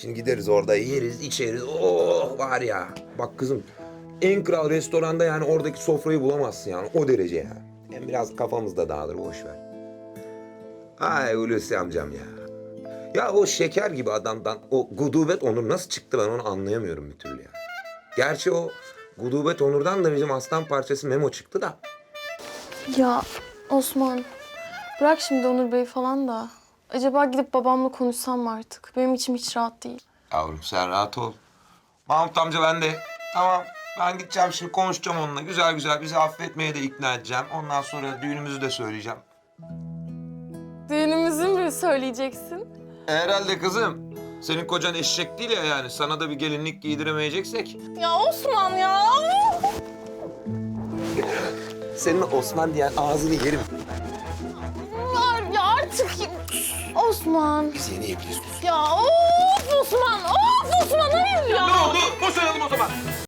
Şimdi gideriz orada yeriz, içeriz. Oh var ya. Bak kızım en kral restoranda yani oradaki sofrayı bulamazsın yani o derece ya. Hem biraz kafamız da dağılır boş ver. Ay Hulusi amcam ya. Ya o şeker gibi adamdan o gudubet onur nasıl çıktı ben onu anlayamıyorum bir türlü ya. Gerçi o gudubet onurdan da bizim aslan parçası Memo çıktı da. Ya Osman, bırak şimdi Onur Bey falan da. Acaba gidip babamla konuşsam mı artık? Benim içim hiç rahat değil. Yavrum sen rahat ol. Mahmut amca ben de. Tamam. Ben gideceğim şimdi konuşacağım onunla. Güzel güzel bizi affetmeye de ikna edeceğim. Ondan sonra düğünümüzü de söyleyeceğim. Düğünümüzü mü söyleyeceksin? Herhalde kızım. Senin kocan eşek değil ya yani. Sana da bir gelinlik giydiremeyeceksek. Ya Osman ya! Senin Osman diyen ağzını yerim. Osman. Biz yeni evliyiz. Ya of Osman! Of Osman hayır ya! Ne oldu? Boşanalım o zaman.